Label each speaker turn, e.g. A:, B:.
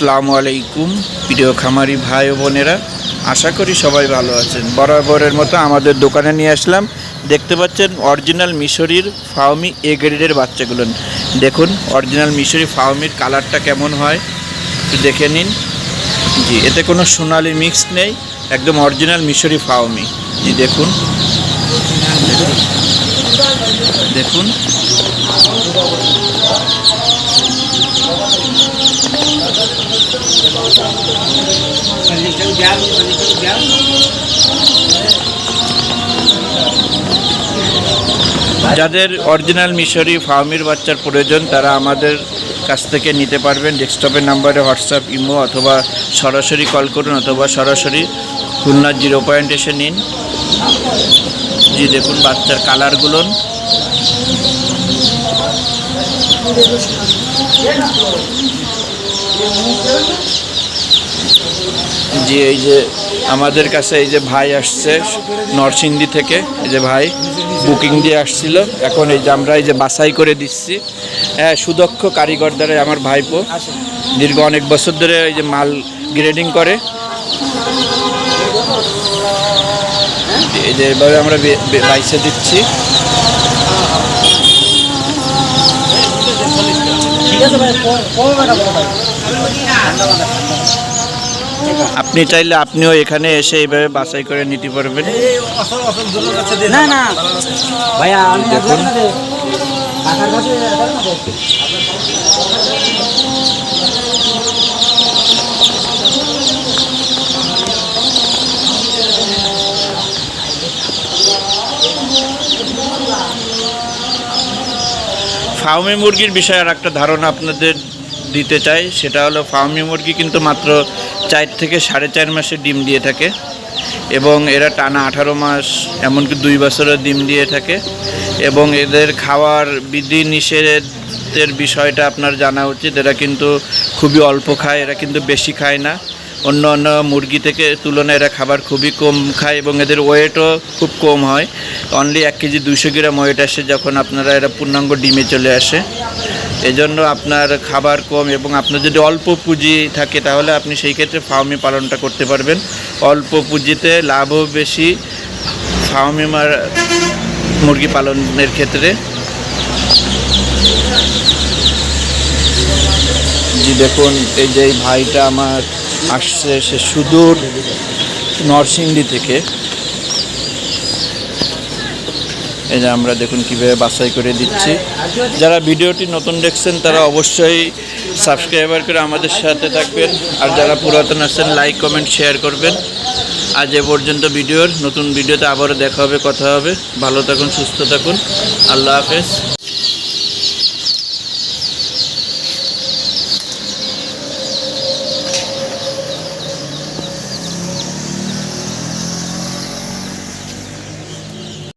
A: আসসালামু আলাইকুম, প্রিয় খামারি ভাই ও বোনেরা। আশা করি সবাই ভালো আছেন। বরাবরের মতো আমাদের দোকানে নিয়ে আসলাম। দেখতে পাচ্ছেন অরিজিনাল মিশরির ফাউমি এ গ্রেডের বাচ্চাগুলো। দেখুন, অরিজিনাল মিশরি ফাউমির কালারটা কেমন হয়, একটু দেখে নিন। জি, এতে কোনো সোনালি মিক্স নেই, একদম অরিজিনাল মিশরি ফাউমি জি, দেখুন। দেখুন। যাদের অরিজিনাল মিশরি ফার্মির বাচ্চার প্রয়োজন, তারা আমাদের কাছ থেকে নিতে পারবেন। ডেস্কটপের নাম্বারে হোয়াটসঅ্যাপ, ইমো অথবা সরাসরি কল করুন অথবা সরাসরি খুলনা জিরো পয়েন্ট এসে নিন। জি, দেখুন বাচ্চার কালারগুলো জি, এই যে আমাদের কাছে এই যে ভাই আসছে নরসিংদী থেকে, এই যে ভাই বুকিং দিয়ে আসছিল। এখন এই যে আমরা এই যে বাছাই করে দিচ্ছি। হ্যাঁ সুদক্ষ কারিগর দ্বারা আমার ভাইপো দীর্ঘ অনেক বছর ধরে এই যে মাল গ্রেডিং করে। এই যে এভাবে আমরা বাইসে দিচ্ছি।
B: ঠিক আছে ভাই কবে বেটা ভাই?
A: আপনি চাইলে আপনিও এখানে এসে এইভাবে বাছাই করে নিতে পারবেন।
B: না না। ভাইয়া আমি
A: দেখুন।
B: দেখুন কাছে
A: ফার্মি মুরগির বিষয়ে আর একটা ধারণা আপনাদের দিতে চাই। সেটা হলো ফার্মি মুরগি কিন্তু মাত্র চার থেকে সাড়ে চার মাসে ডিম দিয়ে থাকে এবং এরা টানা আঠারো মাস, এমনকি দুই বছরের ডিম দিয়ে থাকে এবং এদের খাওয়ার বিধি নিষেধের বিষয়টা আপনার জানা উচিত। এরা কিন্তু খুবই অল্প খায়, এরা কিন্তু বেশি খায় না। অন্য অন্য মুরগি থেকে তুলনায় এরা খাবার খুবই কম খায় এবং এদের ওয়েটও খুব কম হয়। অনলি এক কেজি দুইশো গ্রাম ওয়েট আসে যখন আপনারা এরা পূর্ণাঙ্গ ডিমে চলে আসে। এজন্য আপনার খাবার কম এবং আপনার যদি অল্প পুঁজি থাকে তাহলে আপনি সেই ক্ষেত্রে ফার্মি পালনটা করতে পারবেন। অল্প পুঁজিতে লাভও বেশি ফার্মি মার মুরগি পালনের ক্ষেত্রে। জি, দেখুন, এই যে ভাইটা আমার আসছে সে সুদূর নরসিংদী থেকে। এই যে আমরা দেখুন কীভাবে বাছাই করে দিচ্ছি। যারা ভিডিওটি নতুন দেখছেন, তারা অবশ্যই সাবস্ক্রাইবার করে আমাদের সাথে থাকবেন। আর যারা পুরাতন আছেন লাইক কমেন্ট শেয়ার করবেন। আজ এ পর্যন্ত ভিডিওর নতুন ভিডিওতে আবারও দেখা হবে, কথা হবে। ভালো থাকুন, সুস্থ থাকুন। আল্লাহ হাফেজ।